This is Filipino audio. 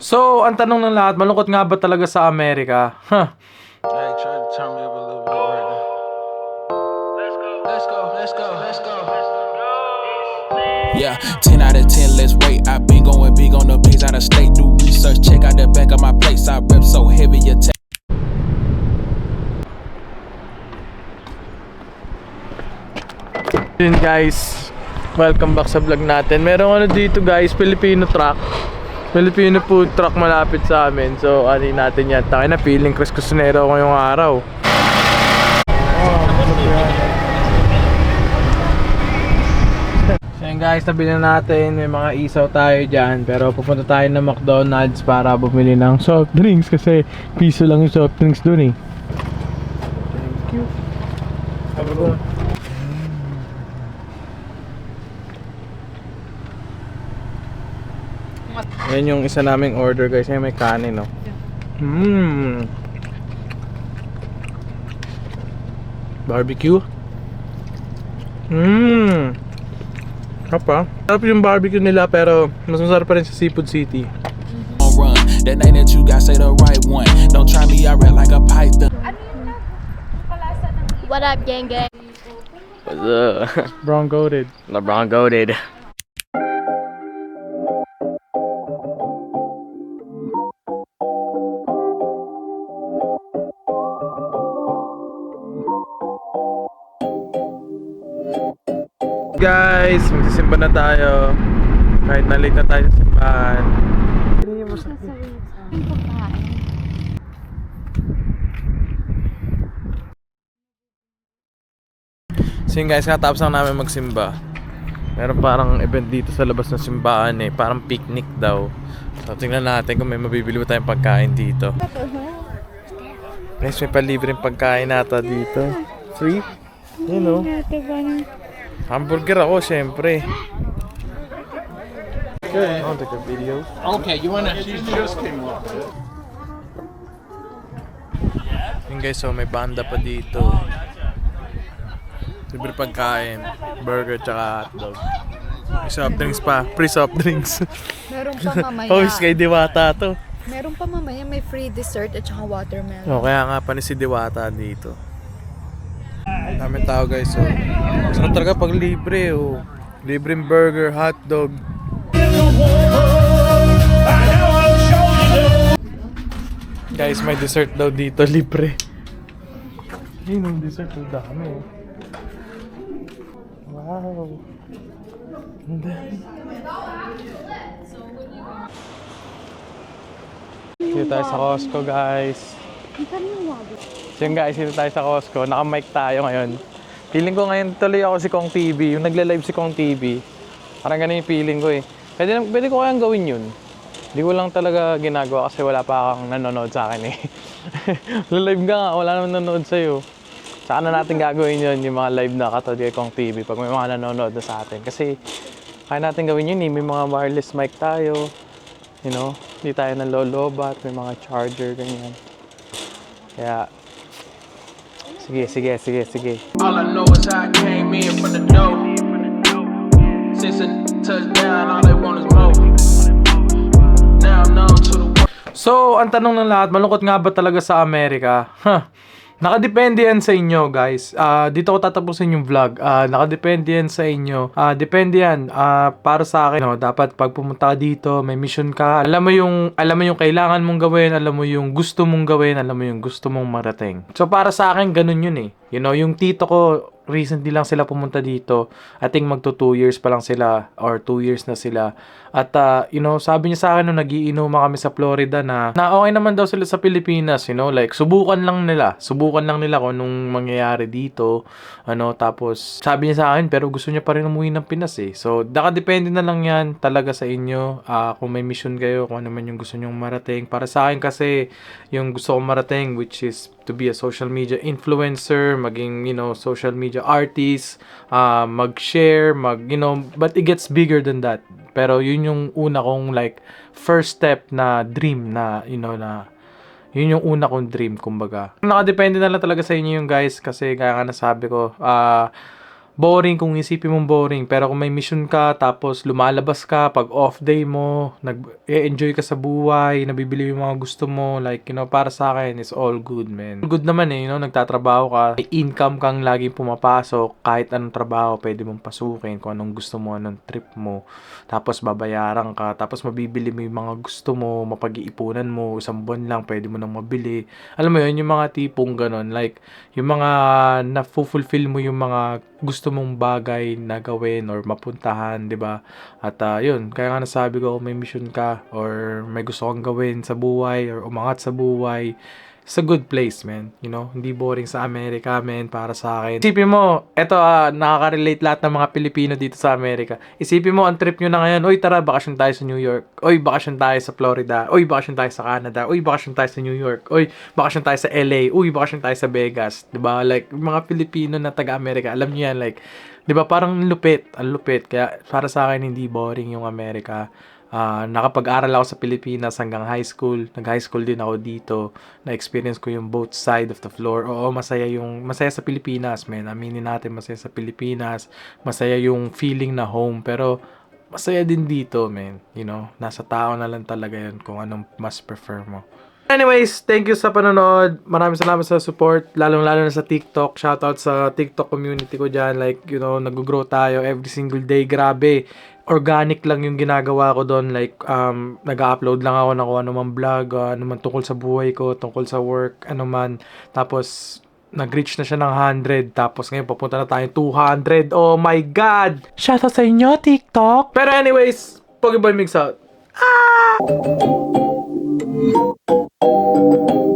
So, ang tanong ng lahat, malungkot nga ba talaga sa Amerika? Huh. Yeah, 10 out of 10, let's rate. I've been going big on the bigs out of state. Do research, check out the back of my plates. I rep so heavy, you take. Yun guys, welcome back sa vlog natin. Merong ano dito guys, Filipino truck. Filipino food truck malapit sa amin. So, ano natin yan. Tayo na, feeling Chris Cusinero ngayong araw. So guys, nabili na natin. May mga isaw tayo dyan. Pero pupunta tayo ng McDonald's para bumili ng soft drinks. Kasi piso lang yung soft drinks dun eh. Thank you. Sabi ko, Yan yung isa naming order guys. Yan may kanin no. Mmm. Barbecue. Mmm. Sarap ah. Sarap yung barbecue nila pero mas masarap pa rin sa Seafood City. Run. That name that you got, say the right one. Don't try me, I rap like a python. What up, gang gang? What's up? Brown goated. LeBron goaded. Guys, magsisimba na tayo. Kahit na late na tayo sa simbahan. So yun guys, katapos lang namin magsimba. Meron parang event dito sa labas ng simbahan eh. Parang picnic daw. So tingnan natin kung may mabibili ba tayong pagkain dito. Guys, may palibreng pagkain nata dito. Free? You know. Hamburger ako, syempre. Okay. I'll take a video. Okay, you wanna? She just came off. Yun guys, so may banda pa dito. Libre pagkain, burger tsaka hotdog. May soft drinks pa, free soft drinks. Meron pa mamaya. Pawis kay Diwata to. Meron pa mamaya may free dessert at saka watermelon. O, kaya nga pa ni si Diwata dito. Daming tao guys, so. Sarap talaga pag libre, oh. Libreng burger, hotdog. Guys, may dessert daw dito, libre. Yun ang dessert, ang dami, oh. Wow. Ang dami. Dito tayo sa Costco, guys. So yun guys, dito tayo sa Costco. Naka-mic tayo ngayon. Feeling ko ngayon tuloy ako si Kong TV. Yung nagla-live si Kong TV. Parang ganun yung feeling ko eh. Pwede, pwede ko kayang gawin yun. Hindi ko lang talaga ginagawa kasi wala pa akong nanonood sa akin eh. live ka nga, wala naman nanonood sa'yo. Saka na natin gagawin yun, yung mga live na katulad kay Kong TV pag may mga nanonood na sa atin. Kasi kaya natin gawin yun eh. May mga wireless mic tayo. You know, hindi tayo nanlolobat. May mga charger, ganyan. Kaya, sige, sige, sige, sige. All I know is how I came in from the door. Since a touchdown, all they want is more. Now I'm known to the. So, ang tanong ng lahat, malungkot nga ba talaga sa Amerika? Huh. Nakadepende yan sa inyo, guys. Ah, dito ko tatapusin yung vlog. Ah, nakadepende yan sa inyo. Ah, depende yan. Ah, para sa akin, no, dapat pag pumunta ka dito, may mission ka. Alam mo yung alam mo yung kailangan mong gawin, alam mo yung gusto mong gawin, alam mo yung gusto mong marating. So para sa akin ganun yun eh. You know, yung tito ko recently lang sila pumunta dito. I think magto 2 years pa lang sila or 2 years na sila. At uh, you know, sabi niya sa akin nung nagiinuman kami sa Florida na na okay naman daw sila sa Pilipinas, you know, like subukan lang nila. Subukan lang nila kung anong mangyayari dito. Ano, tapos sabi niya sa akin pero gusto niya pa rin umuwi ng Pinas eh. So, nakadepende na lang 'yan talaga sa inyo. Ah, kung may mission kayo, kung ano man yung gusto nyong marating. Para sa akin kasi yung gusto kong marating which is to be a social media influencer, maging, you know, social media artist, uh, mag-share, mag, you know, but it gets bigger than that. Pero yun yung una kong like first step na dream na, you know, na yun yung una kong dream, kumbaga. Nakadepende na lang talaga sa inyo yung guys kasi kaya nga nasabi ko, ah, boring kung isipin mong boring. Pero kung may mission ka, tapos lumalabas ka, pag off day mo, nag-enjoy ka sa buhay, nabibili yung mga gusto mo, like, you know, para sa akin, it's all good, man. Good naman eh, you know, nagtatrabaho ka, may income kang laging pumapasok, kahit anong trabaho, pwede mong pasukin, kung anong gusto mo, anong trip mo, tapos babayaran ka, tapos mabibili mo yung mga gusto mo, mapag-iipunan mo, isang buwan lang, pwede mo nang mabili. Alam mo yun, yung mga tipong ganon, like, yung mga na-fulfill mo yung mga gusto mong bagay na gawin or mapuntahan, 'di ba? At ah, yun, kaya nga nasabi ko may mission ka or may gusto kang gawin sa buhay or umangat sa buhay, it's a good place, man. You know, hindi boring sa Amerika, man, para sa akin. Isipin mo, eto, ah, nakaka-relate lahat ng mga Pilipino dito sa Amerika. Isipin mo, ang trip nyo na ngayon, uy, tara, bakasyon tayo sa New York. Uy, bakasyon tayo sa Florida. Uy, bakasyon tayo sa Canada. Uy, bakasyon tayo sa New York. Uy, bakasyon tayo sa LA. Uy, bakasyon tayo sa Vegas. ba Like, yung mga Pilipino na taga-Amerika, alam niyo yan, like, 'di ba parang lupit, ang lupit. Kaya para sa akin, hindi boring yung Amerika. Ah, nakapag-aral ako sa Pilipinas hanggang high school. Nag-high school din ako dito. Na-experience ko yung both side of the floor. Oo, masaya yung masaya sa Pilipinas, man. Aminin natin masaya sa Pilipinas. Masaya yung feeling na home, pero masaya din dito, man. You know, nasa tao na lang talaga yun kung anong mas prefer mo. Anyways, thank you sa panonood. Maraming salamat sa support, lalong-lalo na sa TikTok. Shoutout sa TikTok community ko dyan. Like, you know, nag-grow tayo every single day. Grabe. Organic lang yung ginagawa ko doon. Like, um, nag-upload lang ako ng kung ano man vlog, uh, ano man tungkol sa buhay ko, tungkol sa work, ano man. Tapos, nag-reach na siya ng 100. Tapos ngayon, papunta na tayo 200. Oh my God! Shoutout sa inyo, TikTok! Pero anyways, Pokeboy Mix out. Ah! thank you